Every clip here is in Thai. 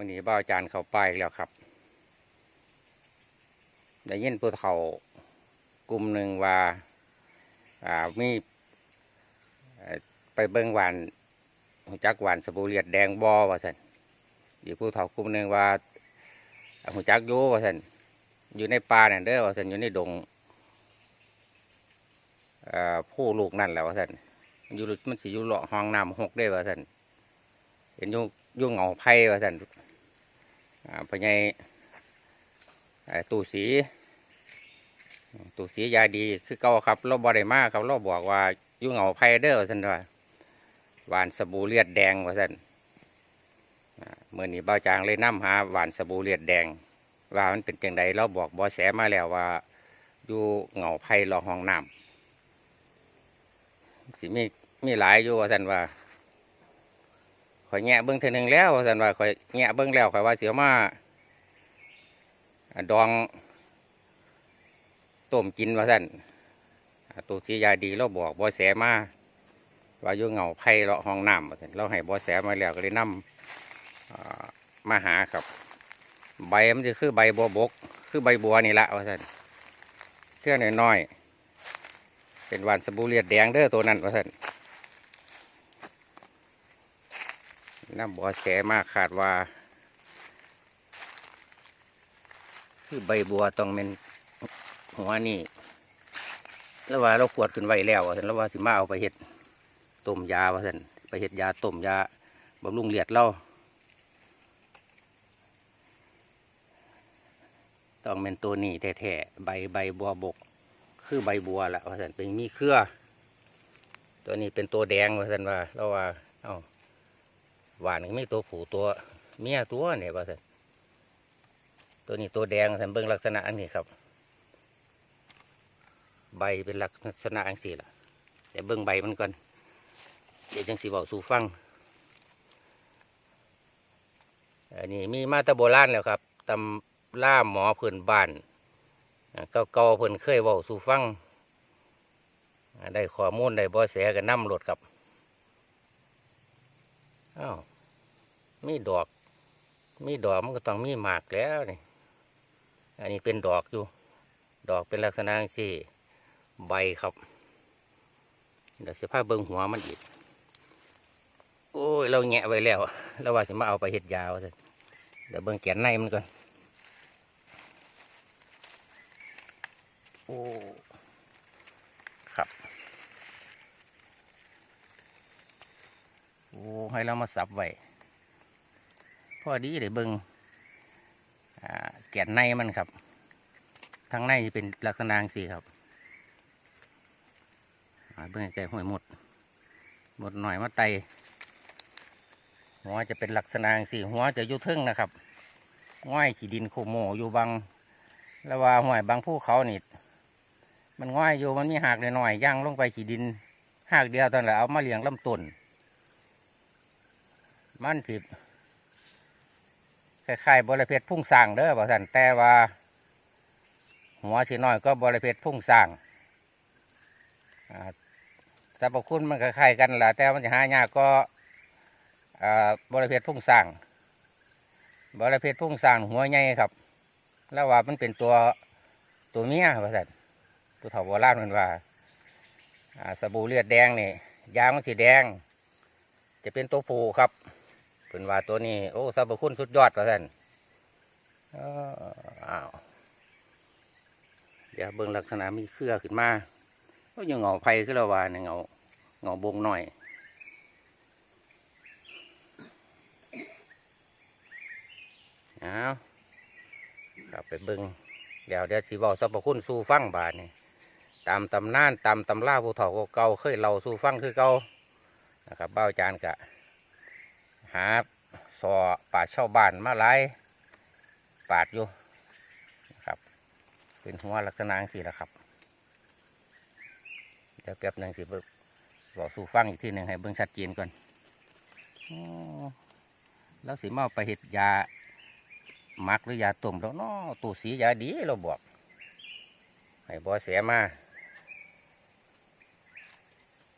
มื่อนี้บ้าวอาจารย์เขาไปแล้วครับ ได้ยินผู้เฒ่ากลุ่มหนึ่งว่าอ่ามีไปเบิ่งหวานหูจักหวานสบู่เลียดแดงบอว่าสันอยู่ผู้เฒ่ากลุ่มหนึ่งว่าหูจักยูว่าสันอยู่ในป่าเนี่ยเด้อว่าสันอยู่ในดงอ่อผู้ลูกนั่นแหละว่าสันอยู่มันสิอยู่เลาะห้องน้ำหกได้ว่าสันเห็นยู่อยู่เหงาไผ่ว่าสัน อ่าพญายู่สีตู่สียาดีคือเก่าครับเราบอไดมากครับเราบอกว่ายุ่งเหงาไพเดอร์สันว่าหวานสบู่เลือดแดงว่าสันเมื่อนี้เบาจางเลยนํหาหวานสบู่เลือดแดง ว่ามันเป็นจังใดเราบอกบอแสมาแล้วว่าอยู่เหงาไผ่รอห้องน้ำสิมีมีหลายอยู่ว่าสันว่า ข่อยแงะเบิ้งเทนึงแล้วสันว่าข่อยแงะเบิ้งแล้วข่อยว่าเสียมาดองต้มกินว่าสันอ่าตัวสียาดีเราบอกบอแสมาว่าอยู่เหงาไผ่เลาะห้องน้ำว่าซั่นเราให้บอแสมาแล้วก็เลยนำอ่ามาหาครับ ใบมันจะคือใบบัวบก คือใบบัวนี่ละว่าสันเชื่อน้อยๆเป็นวานสบู่เลียดแดงเด้อตัวนั้นว่าสัน น้ำบอแสมาขาดว่า คือใบบัวต้องเป็นหัวนี่แล้วว่าเราขวดขึ้นไว้แล้วว่าสันแล้วว่าสิมาเอาไปเห็ดต้มยาว่าสันไปเห็ดยาต้มยาบำรุงเลือดเราต้องเป็นตัวนี้แท้ๆใบใบบัวบก คือใบบัวละว่าสันเป็นมีเครือ ตัวนี้เป็นตัวแดงว่าสันว่าเราว่า เอ้า หวานก็มีตัวผูตัวเมียตัวเนี่ยว่าสันตัวนี้ตัวแดงว่าสันเบิ่งลักษณะอันนี้ครับ ใบเป็นลักษณะอังสีล่ะแต่เบิ่งใบมันก่อนเดี๋ยวจังสีบอกสู่ฟังอันนี้มีมาตะโบราณแล้วครับตำล่าหมอเพื่นบ้านอ่าเก่าๆเพื่นเคยเว้าสู่ฟังได้ข้อมูลได้บ่แสกันนำรถครับ อ้าวมีดอก มีดอกมันก็ต้องมีหมากแล้วนี่อันนี้เป็นดอกอยู่ ดอกเป็นลักษณะจังซี่ใบครับเดี๋ยวสิพาเบิ้งหัวมันอีกโอ้ยเราแงะไว้แล้วเราว่าสิมาเอาไปเห็ดยาวเดี๋ยวเบิ้งแกนในมันก่อนโอ้ ครับ โอ้ให้เรามาสับไว้พอดีเลยเบิ้งอ่าแกนในมันครับทางในเป็นลักษณะจังซี่ครับเบื้องใจห้วยหมด หมดหน่อยมาไตหัวจะเป็นลักษณะสีหัวจะยุทึ่งนะครับง่อยขีดินโคโมอยู่บางแล้วว่าห้วยบางภูเขานี่มันง่อยอยู่มันมีหากหน่อยๆย่างลงไปขีดินหากเดียวตอนแหละเอามาเลี้ยงลำต้น มันสิคล้ายๆบริเพศพุ่งสร้างเด้อบอกสันแต่ว่า หัวสีน้อยก็บริเพศพุ่งสร้างอ่าสรรพคุณมันคล้ายๆกันแหละแต่มันจะหายากก็บริเพศพุ่งสร้างบริเพศพุ่งสร้างหัวใหญ่ครับ แล้วว่ามันเป็นตัวตัวเมียว่าสัตตัวเถาโบราณมันว่าอ่าสบู่เลือดแดงนี่ยางมันสีแดง จะเป็นตัวผูครับ เป็นว่าตัวนี้ โอ้สรรพคุณสุดยอดว่าสันเอ้ออ้าวเดี๋ยวเบิ่งลักษณะมีเครือขึ้นมาก็ยังเงาไผ่ขึ้นละวาเนี่ยเงาเงาบงหน่อยเอากลับไปเบิงเดี๋ยวเดี๋ยวสีบอกสรรพคุณสู่ฟังบาทนี่ตามตำนานตามตำล่าผู้เฒ่าเก่าเคยเล่าสู่ฟังคือเก่านะครับเบ้าจานกะ หาสอป่าชาวบ้านมาไล่ปาดอยู่นะครับ เป็นหัวลักษณะสี่ละครับเดี๋ยวแป๊บหนึ่งสิเบิกบอกสู่ฟังอีกทีหนึ่งให้เบิ่งชัดเจนก่อนแล้วสิมาเอาไปเห็ดยาหมักหรือยาต้มแล้วเนาะตู้สียาดีเราบอกให้บอเสียมา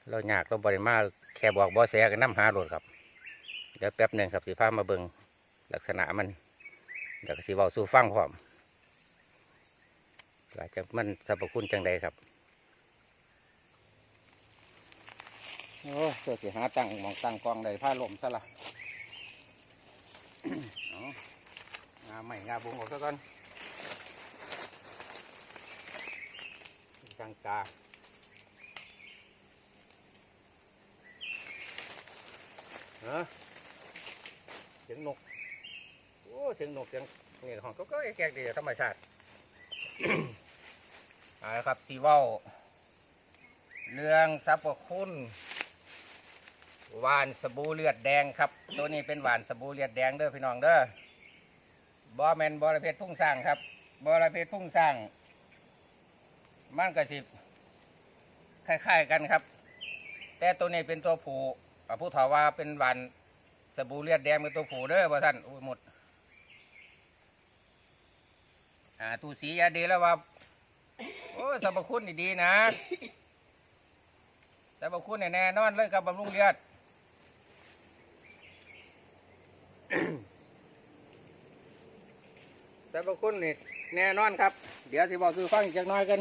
เราอยากเราบริมาแค่บอกบอเสียกันน้ำหาโหลดครับ เดี๋ยวแป๊บหนึ่งครับสิพามาเบิ่งลักษณะมันเดี๋ยวก็สิเว้าสู่ฟังพร้อมว่าจะมันสรรพคุณจังใดครับ โอ้เจ้าสิหาตั้งมองตั้งกองได้ผ้าลมซะละเอางาใหม่งาบุงออกซะก่อนตั้งกาเออ สียงนก โอ้เสียงนกเสียงนี่ของก็ก็แกกดีธรรมชาติเอาละครับสีเว้าเรื่องสรรพคุณหวานสบู่เลือดแดงครับ ตัวนี้เป็นหวานสบู่เลือดแดงเด้อพี่น้องเด้อบอแมนบอระเพ็ดพุ่งสร้างครับบอระเพ็ดพุ่งสร้างมันก็สิคล้ายๆกันครับ แต่ตัวนี้เป็นตัวผู้ผู้ถาว่าเป็นหวาน บู่เลือดแดงเป็นตัวผู้เด้อพ่ท่านอุ้ยหมด อ่าตูสียาดีแล้วว่า โอ้สรรพคุณนี่ดีนะสรรพคุณเนี่ยแน่นอนเลยกับบำรุงเลือดสรรพคุณนี่แน่นอนครับ เดี๋ยวสิบอกคือฟังอีกจักน้อยกัน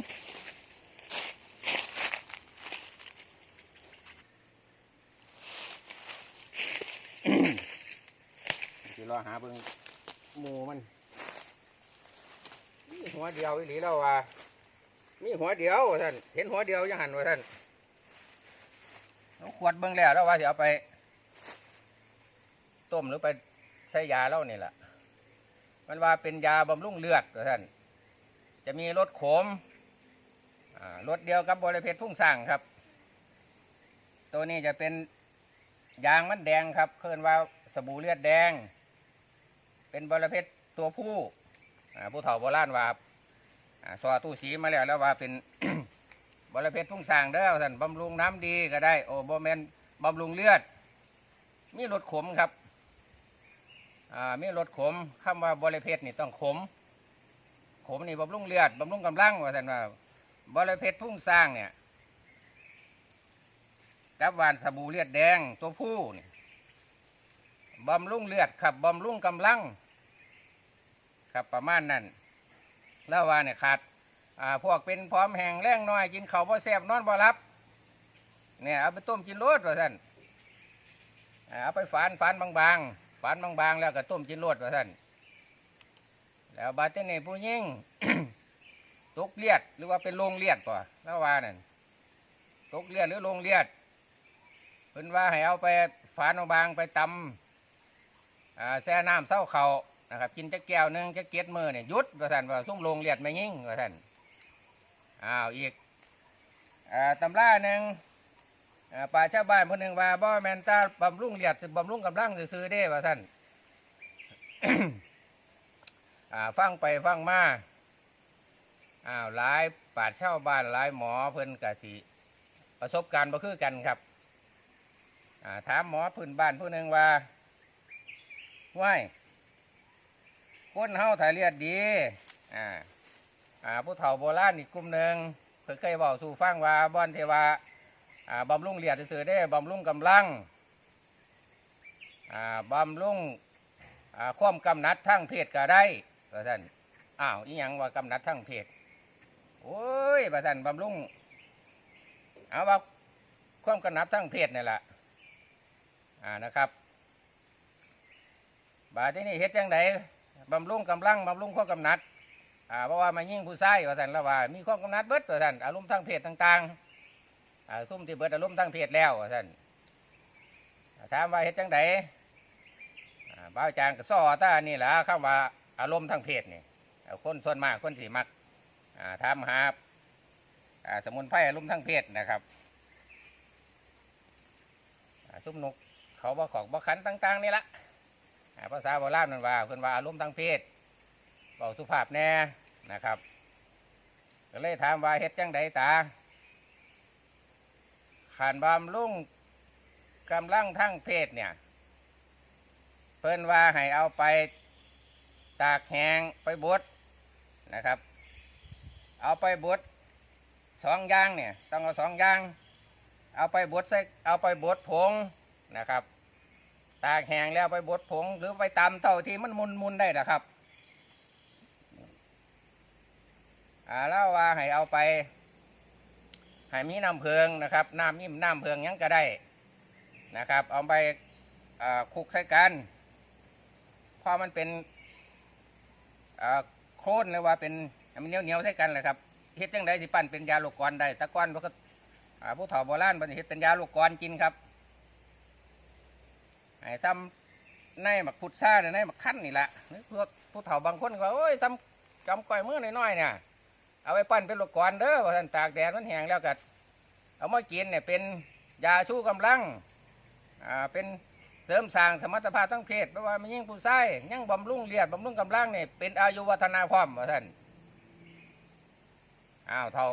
รอหาเบิ่งหมูมัน มีหัวเดียวอีหลีแล้วว่า มีหัวเดียวท่านเห็นหัวเดียวยังหันว่าท่านน้องขวดเบิ่งแล้วแล้วว่าจะเอาไป ต้มหรือไปใช้ยาเล่านี่แหละมันว่าเป็นยาบำรุงเลือดท่าน จะมีรสขมรสเดียวกับบริเพชรพุ่งสร้างครับ ตัวนี้จะเป็นยางมันแดงครับ เคินว่าสบู่เลือดแดง เป็นบริเพชรตัวผู้ผู้เฒ่าโบราณว่าอ่าซอตู้สีมาแล้วแล้วว่าเป็นบริเพชรทุ่งสางเด้อท่านบำรุงน้ำดีก็ได้ โอ้บอแมนบำรุงเลือด มีรสขมครับมีรสขมคำว่าบริเพชรนี่ต้องขม ขมนี่บำรุงเลือดบำรุงกำลังว่าท่านว่าบริเพชรทุ่งสร้างเนี่ยกับหวานสบู่เลือดแดงตัวผู้นี่ บำรุงเลือดครับบำรุงกำลัง ครับประมาณนั้นแล้วว่าเนี่ยขาดอ่าพวกเป็นพร้อมแห้งแรงน้อย กินเขาบ่แซ่บนอนบ่รับเนี่ยเอาไปต้มกินรสว่าท่านเอาไปฝานฝานบางๆฝานบางๆ แล้วก็ต้มกินรสว่าท่านแล้วบาดเจ็บนี่ผู้ยิ่งตกเลียดหรือว่าเป็นโรงเลียดป่ะแล้วว่านั่นตกเลียดหรือโรงเลียดเพิ่นว่าให้เอาไปฝานบางๆไปตำ อ่าแช่น้ำเศร้าเขานะครับกินจะแก้วหนึ่งจะเกียดมือเนี่ยยุดว่าท่านว่าซุ่มลงเลียดไม่ยิ่งว่าท่านอ้าวอีกอ่าตำราหนึ่งอ่าป่าชาวบ้านคนหนึ่งว่าบ่แมนตาบำรุงเลียดบำรุงกำลังซื้อๆเด้ว่าท่านอ่าฟังไปฟังมาอ้าวหลายป่าชาวบ้านหลายหมอเพิ่นกะสิประสบการณ์บ่คือกันครับอ่าถามหมอพื้นบ้านผู้หนึ่งว่า ว่ายคนเฮาถ่ายเลือดดี อ่า อ่า ผู้เฒ่าโบราณอีกกลุ่มหนึ่งเคยเคยบอกสู่ฟังว่าบ่อนเทวาอ่าบำรุงเลือดซื่อได้บำรุงกำลัง อ่า บำรุง อ่า ความกำนัดทั้งเพศก็ได้ประท่านอ้าวอีหยังว่ากำนัดทั้งเพศโอ้ยประท่านบำรุง เอาว่าความกำนัดทั้งเพศนี่แหละอ่า นะครับ บาดที่นี่เฮ็ดจังไดบำรุงกำลังบำรุงข้อกำหนัดอ่าเพราะว่ามายิ่งผู้ชายว่าท่านละว่า มีข้อกำหนัดเบิดว่าท่านอารมณ์ทางเพศต่างๆอ่าซุ่มที่เบิดอารมณ์ทางเพศแล้วว่าท่านถามว่าเฮ็ดจังไดอ่าบ้าจางก็ซ้อตานี่แหละคำว่าอารมณ์ทางเพศนี่คนส่วนมากคนสีมักอ่าถามหาอ่าสมุนไพรอารมณ์ทางเพศนะครับอ่าซุ่มนกเขาบ่ของบ่ขันต่าง ๆ นี่ละ ภาษาโบราณนั่นว่าเพิ่นว่าอารมณ์ทางเพศเบาสุภาพแน่นะครับก็เลยถามว่าเฮ็ดจังใดตาขานบำรุงกำลังทั้งเพศเนี่ย เพิ่นว่าให้เอาไปตากแหงไปบดนะครับ เอาไปบดสองอย่างเนี่ย ต้องเอาสองอย่าง เอาไปบดใส่เอาไปบดผงนะครับ ตากแห้งแล้วไปบดผง หรือไปตำเท่าที่มันมุนมุนได้นะครับอ่าแล้วว่าให้เอาไปให้มีน้ำเพิงนะครับน้ำอิ่มน้ำเพิงยังก็ได้นะครับ เอาไปคุกใส่กันพอมันเป็นอ่าโคลนหรือว่าเป็นมันเหนียวเหนียวใส่กันเลยครับเฮ็ดจังไดสิปั้นเป็นยาโลกกรได้ตะก้อนพวกก็ผู้เฒ่าโบราณมันเฮ็ดเป็นยาโลกกรกินครับ ไอ้ซ้ำในหมักพุทราเนี่ยในหมักขั้นนี่แหละนึกพวกผู้เฒ่าบางคนก็โอ้ยซ้ำจำก้อยมือน้อยๆเนี่ยเอาไปปั้นเป็นลูกกรเด้อว่าท่านตากแดดมันแห้งแล้วก็เอามากินเนี่ยเป็นยาชูกำลังอ่าเป็นเสริมสร้างสมรรถภาพทั้งเพศเพราะว่ามันยิ่งผู้ใช้ยังบำรุงเลียดบำรุงกำลังเนี่ยเป็นอายุวัฒนาพร้อมว่าท่านอ้าวเท่า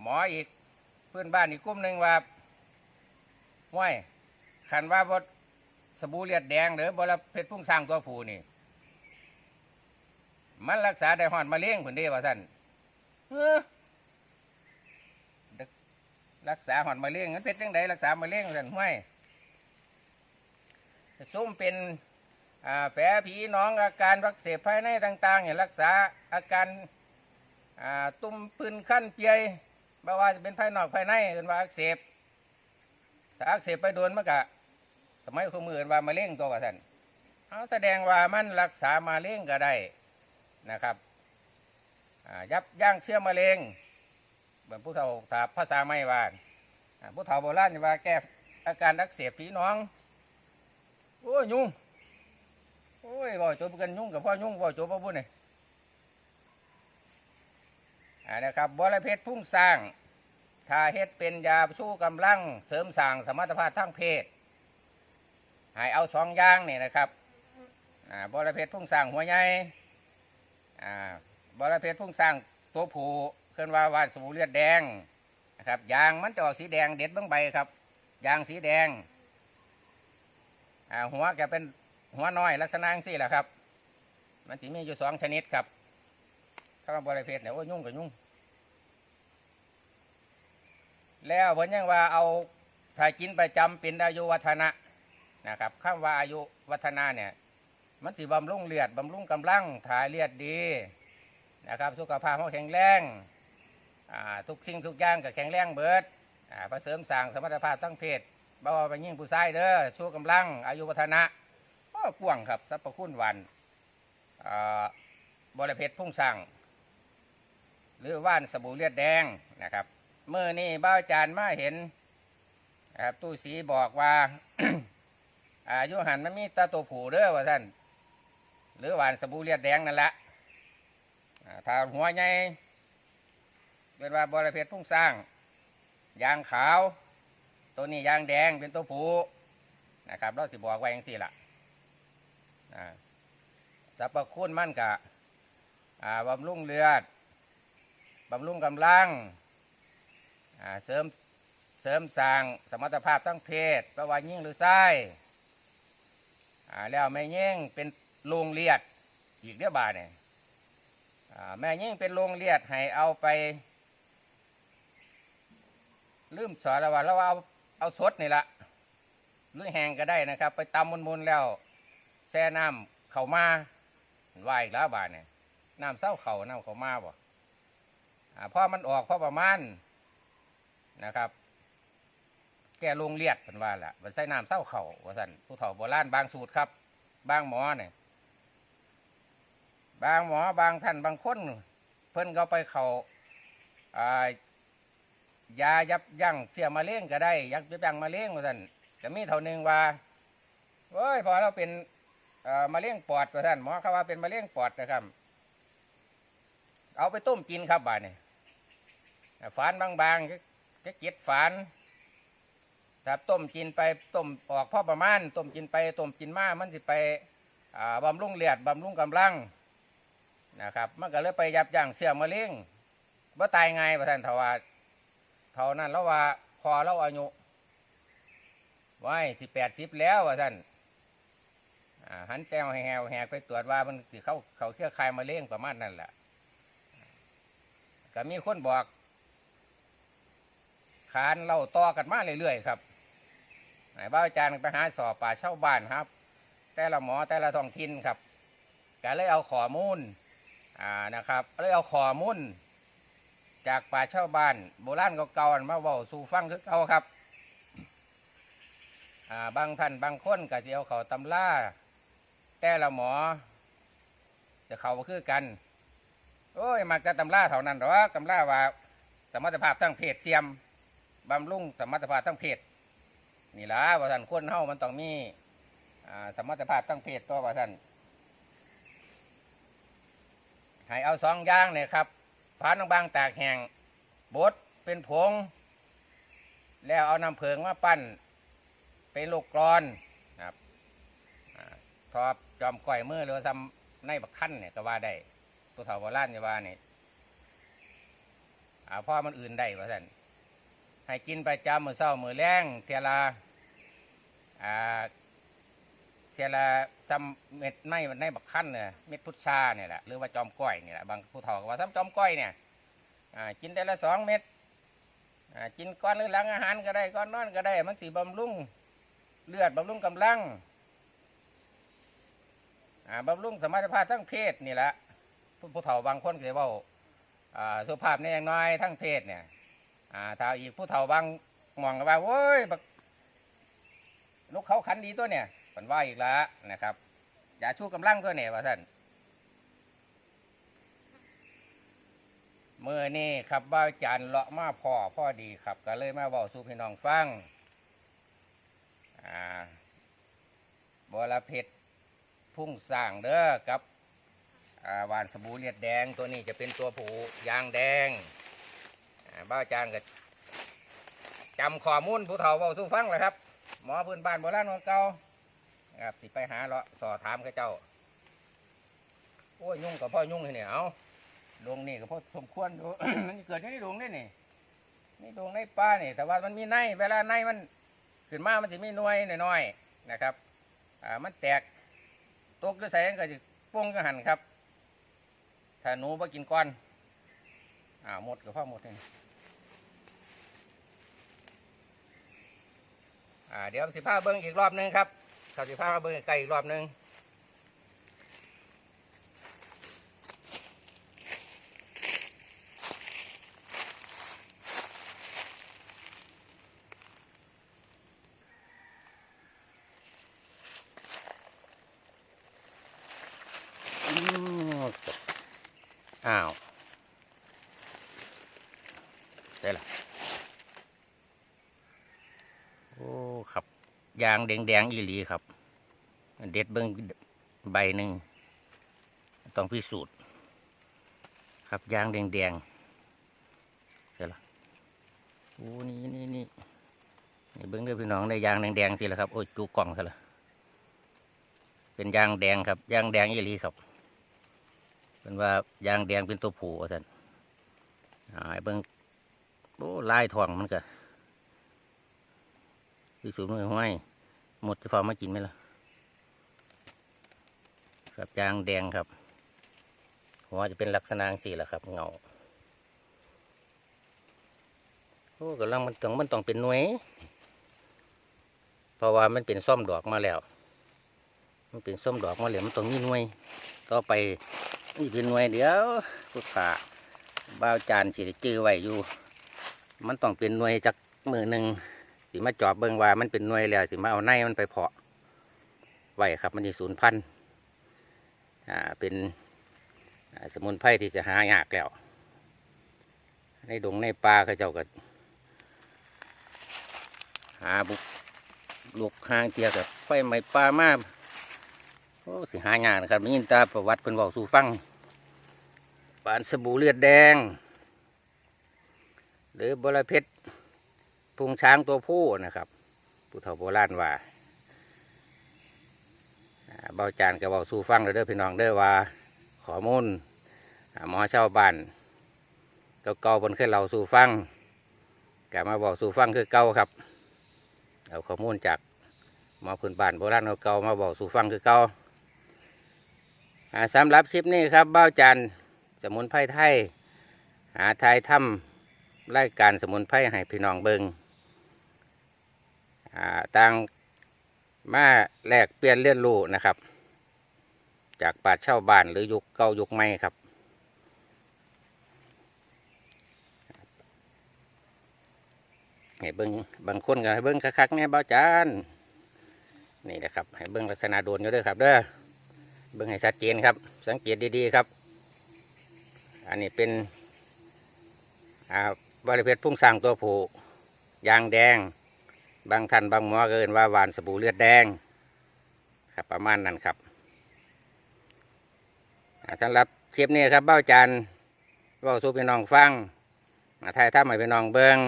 หมออีกเพื่อนบ้านอีกกลุ่มหนึ่งว่าห้วยขันว่าบด สบู่เลียดแดงหรือบรเพชรพุ่งสร้างตัวผู้นี่ มันรักษาได้หอดมะเร็งผุนเดีว่าท่านรักษาหอนมะเร็งมันเป็นจังไดรักษามะเร็งสันห้วยซุ่มเป็นแผลผีน้องอาการรักเสพภายในต่างๆเนี่ยรักษาอาการาตุ่มปืนขั้นเปียไม่ว่าจะเป็นภายนอกภายในเป็นว่าอักเสบถ้าอักเสบไปโดนมันกะ สมัยข้อมืออินว่ามะเร็งตัวว่าสันเอาแสดงว่ามันรักษามะเร็งก็ได้นะครับยับยั้งเชื้อมะเร็งเหมือนผู้เฒ่าถาภาษาไม่ว่าอ่าผู้เฒ่าโบราณว่าแก้อาการอักเสบผีน้องโอ้ยยุ่งโอ้ยบ่จบกันยุ่งกับพ่อยุ่งบ่จบพ่อบุญนี่อ่านะครับบริเพชรพุ่งสร้างถ้าเฮ็ดเป็นยาสู้กำลังเสริมสร้างสมรรถภาพทางเพศ ให้เอาสองอย่างนี่นะครับอ่าบริเพชรพุ่งสร้างหัวใหญ่อ่าบรเพชรพุ่งสร้างตัวผูเคลื่อนว่าวานสบู่เลือดแดงนะครับยางมันจะออกสีแดงเด็ดเบื้องใบครับยางสีแดงอ่าหัวแกเป็นหัวน้อยลักษณะสี่แหละครับ มันสีมีอยู่สองชนิดครับถ้าว่าบรเพชรเนี่ยโอ้ยยุ่งกับยุ่ง แล้วเพิ่นยังว่าเอาถ้ากินประจำเป็นอายุวัฒนะ นะครับคำว่าอายุวัฒนะเนี่ย มันสิบำรุงเลือดบำรุงกำลังถ่ายเลือดดีนะครับ สุขภาพเขาแข็งแรงทุกสิ่งทุกอย่างก็แข็งแรงเบิดอ่าประเสริมสร้างสมรรถภาพทั้งเพศบ่ว่าไปยิ่งผู้ชายเด้อสู้กำลัง อายุวัฒนะก็กว้างครับสรรพคุณวันอ่าบริเพชรพุ่งสร้างหรือว่านสบู่เลือดแดงนะครับเมื่อนี้บ้าจานมาเห็นนะครับตู้สีบอกว่า อายุหันมันมีตาตัวผูเด้อว่าท่านหรือหวานสบู่เลียดแดงนั่นแหละอ่าถ้าหัวใหญ่เป็นว่าบริเพชรพุ่งสร้าง ยางขาว ตัวนี้ยางแดงเป็นตัวผูนะครับเราสิบอกไว้อย่างสี่ละอ่าสรรพคุณมั่นกะบำรุงเลือดบำรุงกำลังเสริมเสริมสร้างสมรรถภาพทั้งเพศไม่ว่ายิ่งหรือไส้ อ่าแล้วแม่ยิ่งเป็นโรงเลียดอีกเดียบาเนี่ยอ่าแม่ยิ่งเป็นโรงเลียดให้เอาไปลืมสอนแล้วว่าเราเอาเอาสดนี่ละหรือแห้งก็ได้นะครับ ไปตำมุนๆแล้วแช่น้ำเข่ามาไหวอีกแล้วบาเนี่ยน้ำเศร้าเข่าน้ำเข่ามาบ่อ่าพอมันออกพอประมาณนะครับ แก่ลงเลียดเป็นว่าแหละมันใส่น้ำเศร้าเข่าว่าสันผู้เฒ่าโบราณบางสูตรครับ บางหมอเนี่ยบางหมอบางท่านบางคน เพิ่นก็ไปเขาอ่ายายับยั้งเสียมะเร็งก็ได้ ยับยั้งมะเร็งว่าสันจะมีเท่านึงว่าเว้ยพอเราเป็นเอ่อมะเร็งปอดว่าสันหมอเขาว่าเป็นมะเร็งปอดนะครับ เอาไปต้มกินครับบ่านี่ฝานบางๆจะเก็ดฝาน ครับต้มกินไปต้มออกพ่อประมาณต้มกินไปต้มกินมามันสิไปบำรุงเลือดบำรุงกำลังนะครับมันก็เลยไปยับยั้งเสื่อมมะเร็งว่าตายไงประธานทว่าเท่านั้นแล้วว่าพอเราอายุไว้สิแปดสิบแล้วว่าท่านหันแต้วแหวแหกไปตรวจว่ามันสิเข้าเขาเชื่อคายมะเร็งประมาณนั้นแหละก็มีคนบอกขานเล่าต่อกันมาเรื่อยๆครับ ไหนบ้าอาจารย์ไปหาสอบป่าเช่าบ้านครับ แต่ละหมอแต่ละท้องถิ่นครับก็เลยเอาข้อมูลอ่านะครับเลยเอาข้อมูลจากป่าเช่าบ้าน โบราณเก่าๆมาเว้าสู่ฟังคือเก่าครับอ่าบางท่านบางคนก็สิเอาเขาตำล่าแต่ละหมอ จะเขาคือกันโอ้ยมักจะตำล่าเท่านั้นหรอตำล่าว่า สมรรถภาพทั้งเพศเสียมบำรุงสมรรถภาพทั้งเพศ นี่ละว่าท่านคนเฮามันต้องมีสมรรถภาพทั้งเพศตัวว่าท่านให้เอาสองอย่างเนี่ยครับฝานบางๆตากแห้งบดเป็นผง แล้วเอาน้ำเพิงมาปั้น เป็นลูกกรอนครับอ่าทอบจอมก้อยมือหรือทำในบักขั้นเนี่ยก็ว่าได้ตัวเฒ่าโบราณจะว่าเนี่ยอาพ่อมันอื่นได้ว่าท่นให้กินประจำมือเศร้ามือแรงเทยละ อ่าเทยละซ้ำเม็ดในในบักขั้นเนี่ยเม็ดพุทราเนี่ยแหละหรือว่าจอมก้อยเนี่ยแหละบางผู้เฒ่าก็ว่าซ้ำจอมก้อยเนี่ยกินได้ละสองเม็ดกินก้อนหรือหลังอาหารก็ได้ก้อนนอนก็ได้ มันสีบำรุงเลือดบำรุงกำลังอ่าบำรุงสมรรถภาพทั้งเพศนี่แหละผู้ผู้เฒ่าบางคนก็จะว่าสุภาพเนี่อย่างน้อยทั้งเพศเนี่ยอ่าถ้าอีกผู้เฒ่าบางมองก็ว่าโว้ย บักเขาขันดีตัวเนี่ยผนว่าอีกแล้วนะครับ อย่าชูกำลังตัวเนี่ยว่าท่านเมื่อนี่ครับบ้าจันเลาะมาพ่อพ่อดีครับ ก็เลยมาบอกสู่พี่น้องฟังอ่าบรเพชรพุ่งสร้างเด้อกับอาวานสบู่เลียดแดงตัวนี้จะเป็นตัวผูยางแดงอ่าบ้าอาจารย์ก็จำข้อมูลผู้เฒ่าเบาสู้ฟังเลยครับ หมอพื้นบ้านโบราณของเก่านะครับสิไปหาเลาะสอถามกับเจ้า โอ้ยยุ่งกับพ่อยุ่งเลยเนี่ยเอาดวงนี่ก็พอสมควรดูมันเกิดที่นี่ดวงได้นี่นี่ดวงในป้านี่ แต่ว่ามันมีในเวลาในมันขึ้นมามันจะมีหน่วยน้อยๆนะครับ อ่ามันแตกตกจะใส่ก็จะป้งก็หันครับถ้าหนูไปกินก้อนอ่าหมดกับพ่อหมดนี่ อ่าเดี๋ยวสิพาเบิ้งอีกรอบหนึงครับเขาสิพามาเบิ้งไก่อีกรอบหนึงอ้าว ได้ละโอ้ ครับ ยางแดงแดงๆอีหลีครับ เด็ดเบิ้งใบหนึ่งต้องพิสูจน์ครับยางแดงแดงๆได้ละโอ้นี่นี่นี่นี่เบิ้งเด้อพี่น้องได้ยางแดงแดงๆสิละครับโอ้ยจูกล่องซะละเป็นยางแดงครับยางแดงอีหลีครับเป็นว่ายางแดงเป็นตัวผู้ว่าท่านอ่าเบิ้งโอ้ลายทองมันก็ที่สูงมือห้อย หมดจะฟอมากินไหมล่ะครับยางแดงครับหัวจะเป็นลักษณะสีแหละครับ เงาโอ้กำลังมันต้องมันต้องเป็นหน่วยเพราะว่ามันเป็นส้มดอกมาแล้ว มันเป็นส้มดอกมาแล้วมันต้องมีหน่วยต่อไปนี่เป็นหน่วยเดี๋ยวพุทธาบ้าวจานสิได้จื้อไว้อยู่ มันต้องเป็นหน่วยจากมือหนึ่ง สิมาจอบเบิ่งว่ามันเป็นหน่วยแล้วสิมาเอาในมันไปเพาะไว้ครับมันจะศูนย์พันอ่าเป็นสมุนไพรที่จะหายากแล้ว ในดงในป่าเขาเจ้าก็หาบุกลูกหางเตียกับไฟไหม้ป่ามาโอ้สิหายากนะครับมียินตาประวัติเป็นบอกสู่ฟังปานสบู่เลือดแดง หรือบรเพชร พุงช้างตัวผู้นะครับผู้เฒ่าโบราณว่าเบาจานกับเบาสู่ฟังเด้อพี่น้องเด้อว่าขอมูลหมอเช่าบ้านเก่าบนเคยเราสู่ฟังกลับมาบอกสู่ฟังคือเก่าครับเอาข้อมูลจากหมอพื้นบ้านโบราณเก่ามาบอกสู่ฟังคือเก่าสำหรับคลิปนี้ครับเบ้าจานสมุนไพรไทยหาไทยถ้ำรายการสมุนไพรให้พี่น้องเบิงอ่า ต่างมาแลกเปลี่ยนเรียนรู้นะครับ จากป่าเช่าบ้านหรือยุคเก่ายุคใหม่ครับ ให้เบิ้งบางคนก็ให้เบิ้งคักๆแน่เบ้าจานนี่นะครับ ให้เบิ้งลักษณะโดนอยู่เด้วยครับเด้อเบิ้งให้ชัดเจนครับ สังเกตดีๆครับ อันนี้เป็นอ่าบริเพชรพุ่งสร้างตัวผูยางแดง บางท่านบางหมอเอินว่าหวานสบู่เลือดแดงครับประมาณนั้นครับอ่าสำหรับคลิปนี้ครับเบ้าจานเว่าสู่พี่น้องฟังอ่าถ่ายทำให้พี่น้องเบิง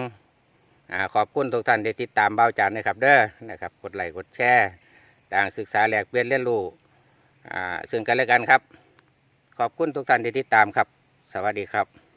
ขอบคุณทุกท่านที่ติดตามเบ้าจานนะครับ เด้อนะครับกดไลค์กดแชร์ต่างศึกษาแหลกเปลี่ยนเรียนรู้อ่าซึ่งกันและกันครับ ขอบคุณทุกท่านที่ติดตามครับ สวัสดีครับ